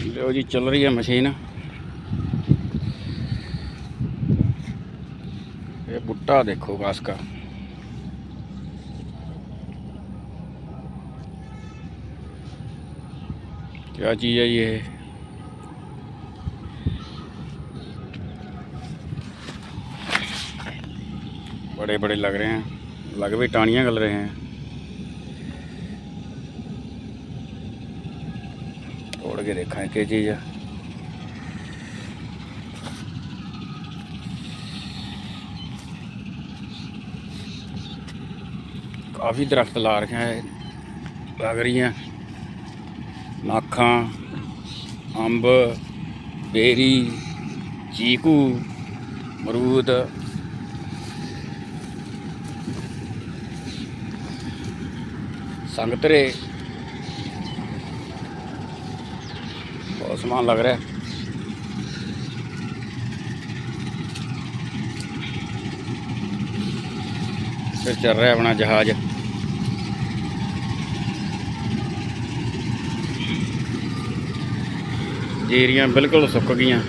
लो जी, चल रही है मशीन। ये बुट्टा देखो घास का। क्या चीज़ है ये? बड़े बड़े लग रहे हैं, लग भी टाणिया गल रहे हैं। ਤੋੜ ਕੇ ਦੇਖਾਂ ਕੀ ਚੀਜ਼। ਆ ਕਾਫੀ ਦਰਖਤ ਲਾ ਰਖਿਆ ਹੈ ਲੱਗ ਰਹੀਆਂ। ਨਾਖਾਂ, ਅੰਬ, ਬੇਰੀ, ਚੀਕੂ ਮਰੂਦ ਸੰਗਤਰੇ। बहुत समान लग रहा है फिर चल रहा है अपना जहाज ਜੀਰੀਆਂ ਬਿਲਕੁਲ ਸੁੱਕ ਗਈਆਂ